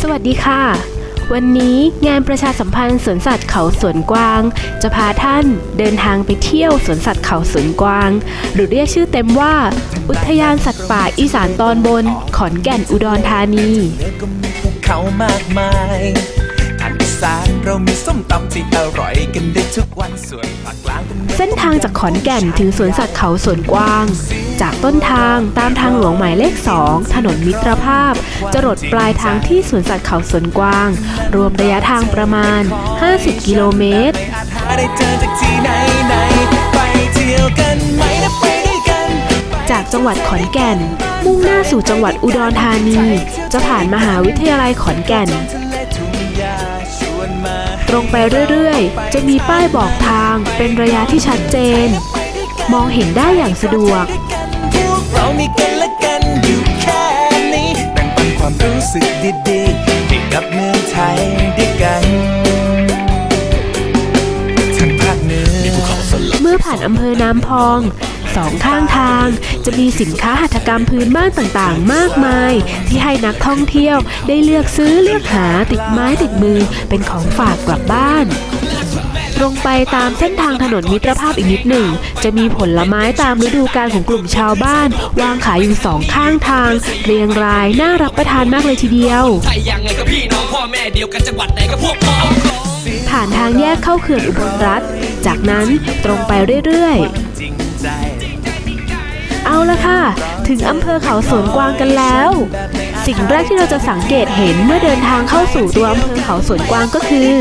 สวัสดีค่ะ วันนี้งานประชาสัมพันธ์สวนสัตว์เขาสวนกวาง จะพาท่านเดินทางไปเที่ยวสวนสัตว์เขาสวนกวาง หรือเรียกชื่อเต็มว่า อุทยานสัตว์ป่าอีสานตอนบน ขอนแก่นอุดรธานีเหนือก็มีภูเขามากมายทางอีสานเรามีส้มตำที่อร่อยกันได้ทุกวันส่วนภาคกลางก็มีเส้นทางจากขอนแก่นถึงสวนสัตว์เขาสวนกวาง จากต้นทางตามทางหลวงหมายเลข 2 ถนนมิตรภาพ จรดปลายทางที่สวนสัตว์เขาสวนกวาง รวมระยะทางประมาณ 50 กิโลเมตรหาได้เจากที่ไหนไหนไปเมนะไปด้วยกันจากจังหวัดขอนแก่น มุ่งหน้าสู่จังหวัดอุดรธานี จะผ่านมหาวิทยาลัยขอนแก่นตรงไปเรื่อยๆ จะมีป้ายบอกทางเป็นระยะที่ชัดเจน มองเห็นได้อย่างสะดวก สึกดีๆให้กับเมืองไทยด้วยกันทั้งภาคเหนือ เมื่อผ่านอำเภอน้ำพอง สองข้างทางจะมีสินค้าหัตถกรรมพื้นบ้านต่างๆ มากมาย ที่ให้นักท่องเที่ยวได้เลือกซื้อเลือกหาติดไม้ติดมือเป็นของฝากกลับบ้าน ตรงไปตามเส้นทางถนนมิตรภาพอีกนิดหนึ่ง จะมีผลไม้ตามฤดูกาลของกลุ่มชาวบ้าน วางขายอยู่สองข้างทาง เรียงรายน่ารับประทานมากเลยทีเดียวไทยยังไงก็พี่น้องพ่อแม่เดียวกันจังหวัดไหนก็พวกพ้องผ่านทางแยกเข้าเขื่อนอุบลรัฐ จากนั้นตรงไปเรื่อยๆ เอาละค่ะ ถึงอำเภอเขาสวนกวางกันแล้ว สิ่งแรกที่เราจะสังเกตเห็นเมื่อเดินทางเข้าสู่ตัวอำเภอเขาสวนกวางก็คือ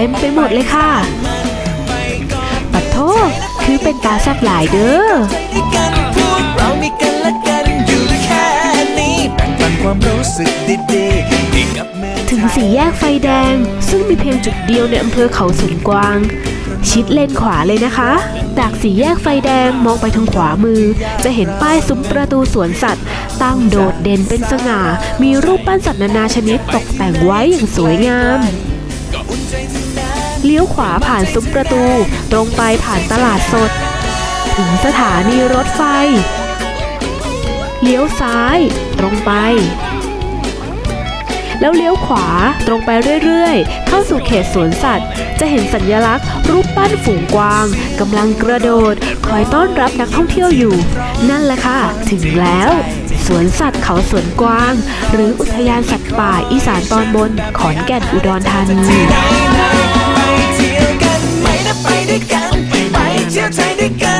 เต็มไปหมดเลยค่ะ ปัดโทษคือเป็นตาแซบหลายเด้อด้วยกันพวกเรามีกันและกันอยู่แค่นี้แบ่งปันความรู้สึกดีๆให้กับเมืองถึงสี่แยกไฟแดง ซึ่งมีเพียงจุดเดียวในอำเภอเขาสวนกวาง ชิดเลนขวาเลยนะคะ จากสี่แยกไฟแดงมองไปทางขวามือ จะเห็นป้ายซุ้มประตูสวนสัตว์ ตั้งโดดเด่นเป็นสง่า มีรูปปั้นสัตว์นานาชนิดตกแต่งไว้อย่างสวยงาม เลี้ยวขวาผ่านซุ้มประตู ตรงไปผ่านตลาดสด ถึงสถานีรถไฟ เลี้ยวซ้าย ตรงไป แล้วเลี้ยวขวาตรงไปเรื่อยๆ เข้าสู่เขตสวนสัตว์ จะเห็นสัญลักษณ์ รูปปั้นฝูงกวางกำลังกระโดด คอยต้อนรับนักท่องเที่ยวอยู่ นั่นแหละค่ะ ถึงแล้วสวนสัตว์เขาสวนกวาง หรืออุทยานสัตว์ป่าอีสานตอนบน ขอนแก่นอุดรธานี ด้วยกัน ไปเที่ยวไทยด้วยกัน